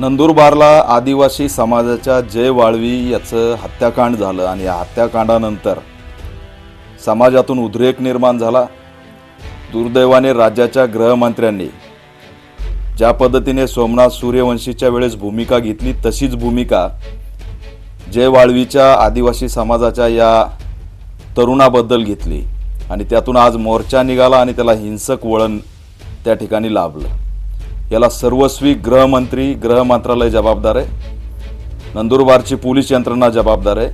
नंदुरबारला आदिवासी समाजाच्या जय वाळवी याचं हत्याकांड झालं आणि या हत्याकांडानंतर समाजातून उद्रेक निर्माण झाला. दुर्दैवाने राज्याच्या गृहमंत्र्यांनी ज्या पद्धतीने सोमनाथ सूर्यवंशीच्या वेळेस भूमिका घेतली तशीच भूमिका जय वाळवीच्या आदिवासी समाजाच्या या तरुणाबद्दल घेतली आणि त्यातून आज मोर्चा निघाला आणि त्याला हिंसक वळण त्या ठिकाणी लाभलं. याला सर्वस्वी गृहमंत्री गृह मंत्रालय जबाबदार आहे. नंदुरबारची पोलीस यंत्रणा जबाबदार आहे.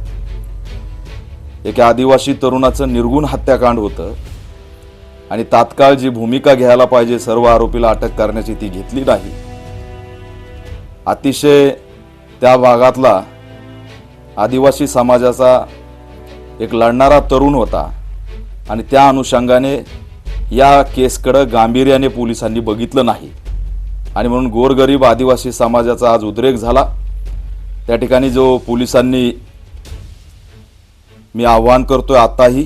एका आदिवासी तरुणाचं निर्गुण हत्याकांड होतं. आणि तात्काळ जी भूमिका घ्यायला पाहिजे सर्व आरोपीला अटक करण्याची ती घेतली नाही. अतिशय त्या भागातला आदिवासी समाजाचा एक लढणारा तरुण होता. आणि त्या अनुषंगाने या केसकडं गांभीर्याने पोलिसांनी बघितलं नाही. आणि म्हणून गोरगरीब आदिवासी समाजाचा आज उद्रेक झाला. त्या ठिकाणी जो पोलिसांनी मी आव्हान करतोय आत्ताही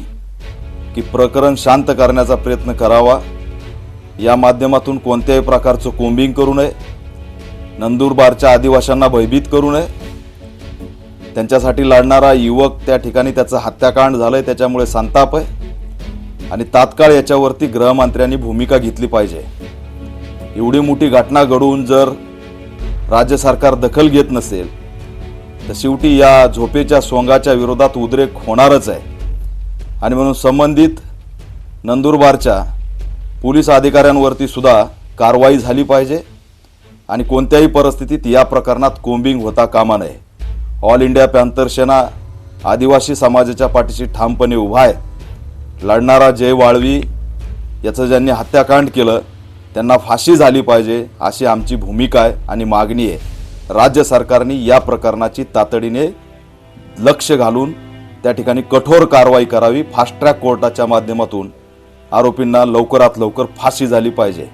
की प्रकरण शांत करण्याचा प्रयत्न करावा. या माध्यमातून कोणत्याही प्रकारचं कोंबिंग करू नये. नंदुरबारच्या आदिवाशांना भयभीत करू नये. त्यांच्यासाठी लढणारा युवक त्या ठिकाणी त्याचं हत्याकांड झालंय त्याच्यामुळे संताप आहे. आणि तात्काळ याच्यावरती गृहमंत्र्यांनी भूमिका घेतली पाहिजे. एवढी मोठी घटना घडवून जर राज्य सरकार दखल घेत नसेल तर शेवटी या झोपेच्या सोंगाच्या विरोधात उद्रेक होणारच आहे. आणि म्हणून संबंधित नंदुरबारच्या पोलीस अधिकाऱ्यांवरती सुद्धा कारवाई झाली पाहिजे आणि कोणत्याही परिस्थितीत या प्रकरणात कोंबिंग होता कामा नये. ऑल इंडिया पॅन्थर सेना आदिवासी समाजाच्या पाठीशी ठामपणे उभा आहे. लढणारा जय वाळवी याचं ज्यांनी हत्याकांड केलं त्यांना फाशी झाली पाहिजे अशी आमची भूमिका आहे आणि मागणी आहे. राज्य सरकारने या प्रकरणाची तातडीने लक्ष घालून त्या ठिकाणी कठोर कारवाई करावी. फास्ट ट्रॅक कोर्टाच्या माध्यमातून आरोपींना लवकरात लवकर फाशी झाली पाहिजे.